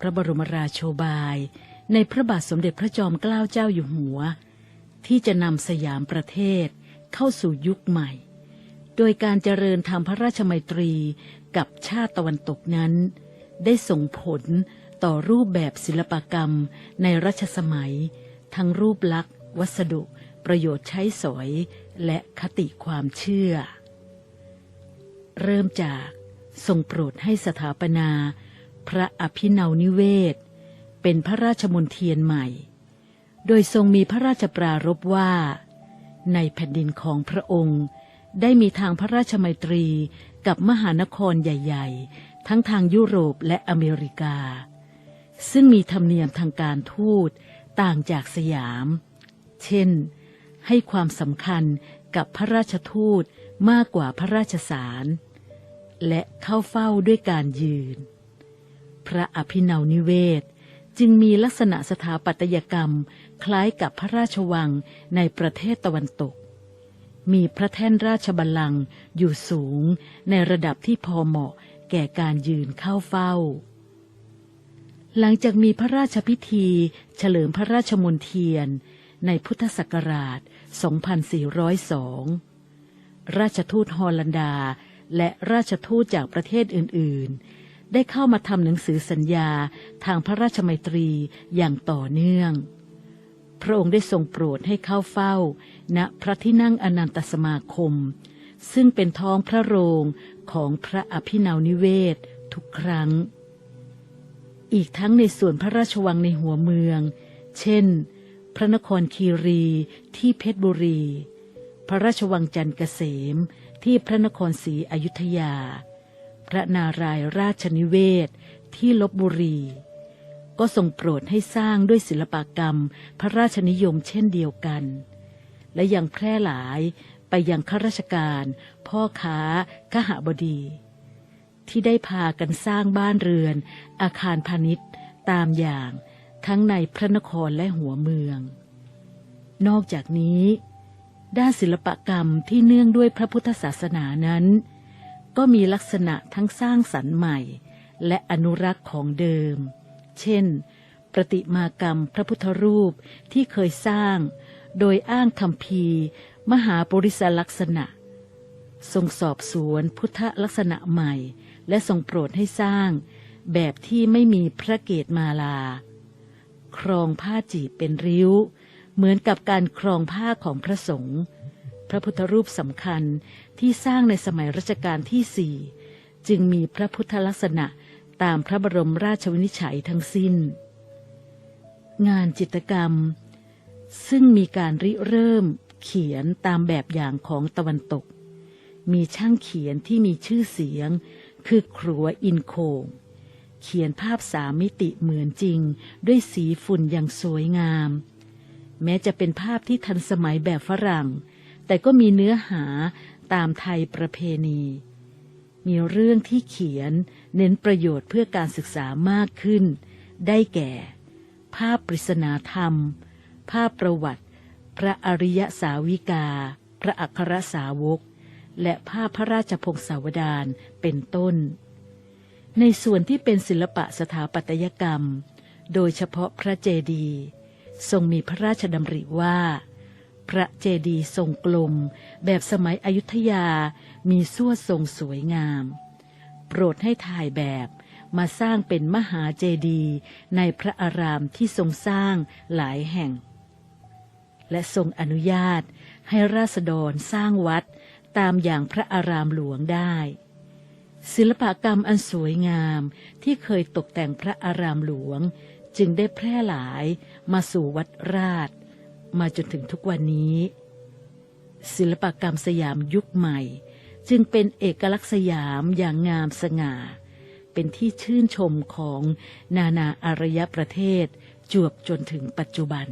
พระบรมราโชบาย ในพระบาทสมเด็จพระจอมเกล้าเจ้าอยู่หัว ที่จะนำสยามประเทศเข้าสู่ยุคใหม่ โดยการเจริญทำพระราชมัยตรีกับชาติตะวันตกนั้น ได้ส่งผลต่อรูปแบบศิลปกรรมในรัชสมัย ทั้งรูปลักษณ์วัสดุ ประโยชน์ใช้สอย และคติความเชื่อ เริ่มจากทรงโปรดให้สถาปนา พระอภินาวนิเวศ เป็นพระราชมนเทียนใหม่ โดยทรงมีพระราชปรารภว่า ในแผ่นดินของพระองค์ได้มีทางพระราชมัยตรีกับมหานครใหญ่ ๆ ทั้งทางยุโรปและอเมริกา ซึ่งมีธรรมเนียมทางการทูตต่างจากสยาม เช่น ให้ความสำคัญกับพระราชทูตมากกว่าพระราชสาร และเข้าเฝ้าด้วยการยืน พระอภินาวนิเวศ จึงมีลักษณะสถาปัตยกรรม คล้ายกับพระราชวังในประเทศตะวันตก มีพระแท่นราชบัลลังก์อยู่สูงในระดับที่พอเหมาะแก่การยืนเข้าเฝ้า หลังจากมีพระราชพิธี เฉลิมพระราชมนเทียน ในพุทธศักราช 2402 ราชทูตฮอลันดาและราชทูตจากประเทศอื่น ๆ ได้เข้ามาทำหนังสือสัญญาทางพระราชมัยตรีอย่างต่อเนื่อง พระองค์ได้ทรงโปรดให้เข้าเฝ้า ณพระที่นั่งอนันตสมาคม ซึ่งเป็นท้องพระโรงของพระอภินาวนิเวศทุกครั้ง อีกทั้งในส่วนพระราชวังในหัวเมือง เช่น พระนครคีรีที่เพชรบุรี พระราชวังจันทร์เกษมที่พระนครศรีอยุธยา ระนารายณ์ราชนิเวศ ที่ลบบุรี ก็ทรงโปรดให้สร้างด้วยศิลปกรรมพระราชนิยมเช่นเดียวกัน และยังแพร่หลายไปยังข้าราชการ พ่อค้าขหบดี ที่ได้พากันสร้างบ้านเรือน อาคารพาณิชย์ ตามอย่างทั้งในพระนครและหัวเมือง นอกจากนี้ ด้านศิลปกรรมที่เนื่องด้วยพระพุทธศาสนานั้น ก็มีลักษณะทั้งสร้างสรรค์ใหม่ และอนุรักษ์ของเดิม เช่น ประติมากรรมพระพุทธรูปที่เคยสร้าง โดยอ้างคำพีมหาปริศลักษณะ ทรงสอบสวนพุทธลักษณะใหม่ และทรงโปรดให้สร้าง แบบที่ไม่มีพระเกศมาลา ครองผ้าจีบเป็นริ้ว เหมือนกับการครองผ้าของพระสงฆ์ ระพุทธรูปสำคัญที่สร้างในสมัยรัชกาลที่สี่จึงมีพระพุทธลักษณะตามพระบรมราชวินิจฉัยทั้งสิ้น งานจิตรกรรม ซึ่งมีการริเริ่มเขียนตามแบบอย่างของตะวันตก มีช่างเขียนที่มีชื่อเสียง คือครัวอินโคง เขียนภาพสามมิติเหมือนจริง ด้วยสีฝุ่นอย่างสวยงาม แม้จะเป็นภาพที่ทันสมัยแบบฝรั่ง แต่ก็มีเนื้อหาตามไทยประเพณี มีเรื่องที่เขียนเน้นประโยชน์เพื่อการศึกษามากขึ้น ได้แก่ ภาพปริศนาธรรม ภาพประวัติ พระอริยสาวิกา พระอัครสาวก และภาพพระราชพงศาวดารเป็นต้น ในส่วนที่เป็นศิลปะสถาปัตยกรรม โดยเฉพาะพระเจดีย์ทรงมีพระราชดำริว่า พระเจดีย์ทรงกลม แบบสมัยอยุธยามีสวทรงสวยงาม โปรดให้ถ่ายแบบมาสร้างเป็นมหาเจดีย์ในพระอารามที่ทรงสร้างหลายแห่ง และทรงอนุญาตให้ราษฎรสร้างวัดตามอย่างพระอารามหลวงได้ ศิลปกรรมอันสวยงามที่เคยตกแต่งพระอารามหลวง จึงได้แพร่หลายมาสู่วัดราช มาจนถึงทุกวันนี้ ศิลปกรรมสยามยุคใหม่ จึงเป็นเอกลักษณ์สยามอย่างงามสง่า เป็นที่ชื่นชมของนานาอารยประเทศจวบจนถึงปัจจุบัน